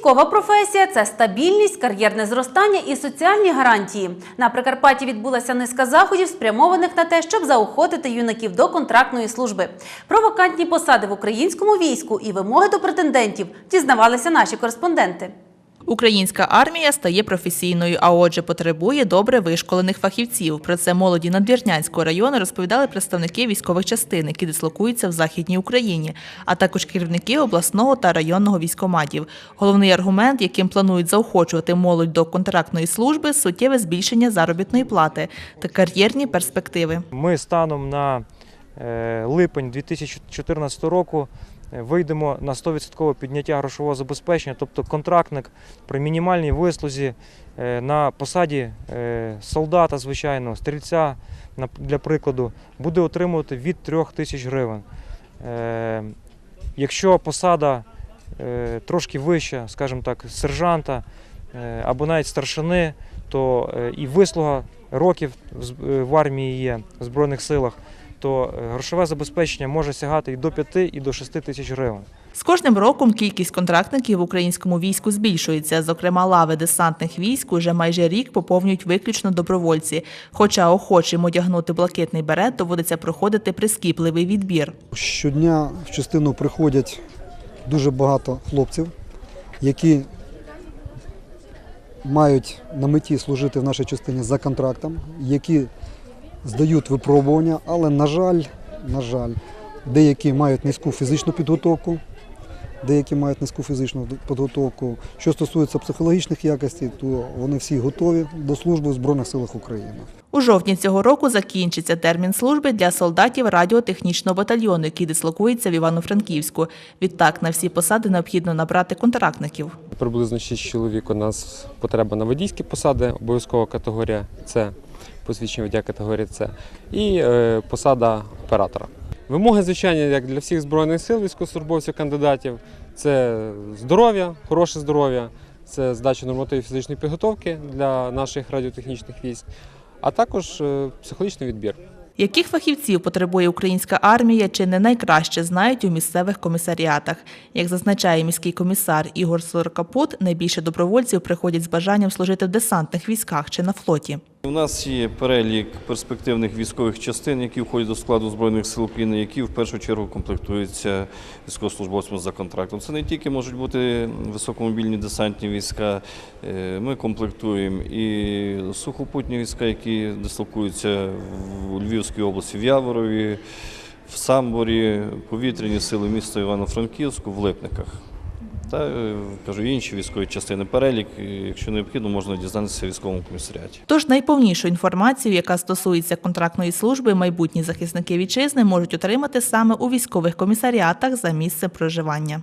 Військова професія це стабільність, кар'єрне зростання і соціальні гарантії. На Прикарпатті відбулася низка заходів, спрямованих на те, щоб заохотити юнаків до контрактної служби. Про вакантні посади в українському війську і вимоги до претендентів дізнавалися наші кореспонденти. Українська армія стає професійною, а отже, потребує добре вишколених фахівців. Про це молоді Надвірнянського району розповідали представники військових частин, які дислокуються в Західній Україні, а також керівники обласного та районного військоматів. Головний аргумент, яким планують заохочувати молодь до контрактної служби, суттєве збільшення заробітної плати та кар'єрні перспективи. Ми станом на е, липень 2014 року вийдемо на 100% підняття грошового забезпечення, тобто контрактник при мінімальній вислузі е, на посаді е, солдата, звичайно, стрільця, для прикладу, буде отримувати від 3 тисяч гривень. Е, Якщо посада трошки вища, скажімо так, сержанта або навіть старшини, то і вислуга років в армії є в Збройних силах, то е, грошове забезпечення може сягати і до 5, і до 6 тисяч гривень. З кожним роком кількість контрактників в українському війську збільшується. Зокрема, лави десантних військ уже майже рік поповнюють виключно добровольці. Хоча охочим одягнути блакитний берет доводиться проходити прискіпливий відбір. Щодня в частину приходять дуже багато хлопців, які мають на меті служити в нашій частині за контрактом, які здають випробування, але, на жаль, на жаль, деякі мають низьку фізичну підготовку, деякі мають низьку фізичну підготовку. Що стосується психологічних якостей, то вони всі готові до служби в Збройних силах України. У жовтні цього року закінчиться термін служби для солдатів радіотехнічного батальйону, який дислокується в Івано-Франківську. Відтак на всі посади необхідно набрати контрактників. Приблизно 6 чоловік у нас потреба на водійські посади, обов'язкова категорія С, посвідчення водія категорії С, і е, посада оператора. Вимоги, звичайно, як для всіх збройних сил, військовослужбовців, кандидатів, це здоров'я, хороше здоров'я, це здача нормативів фізичної підготовки для наших радіотехнічних військ, а також е, психологічний відбір. Яких фахівців потребує українська армія, чи не найкраще знають у місцевих комісаріатах. Як зазначає міський комісар Ігор Сорокапут, найбільше добровольців приходять з бажанням служити в десантних військах чи на флоті. У нас є перелік перспективних військових частин, які входять до складу Збройних сил України, які в першу чергу комплектуються військовослужбовцями за контрактом. Це не тільки можуть бути високомобільні десантні війська, е, ми комплектуємо і сухопутні війська, які дислокуються в Львівській області, в Яворові, в Самборі, повітряні сили міста Івано-Франківську, в Липниках. Та е, кажу, інші військові частини перелік, якщо необхідно, можна дізнатися військовому комісаріаті. Тож найповнішу інформацію, яка стосується контрактної служби, майбутні захисники вітчизни можуть отримати саме у військових комісаріатах за місцем проживання.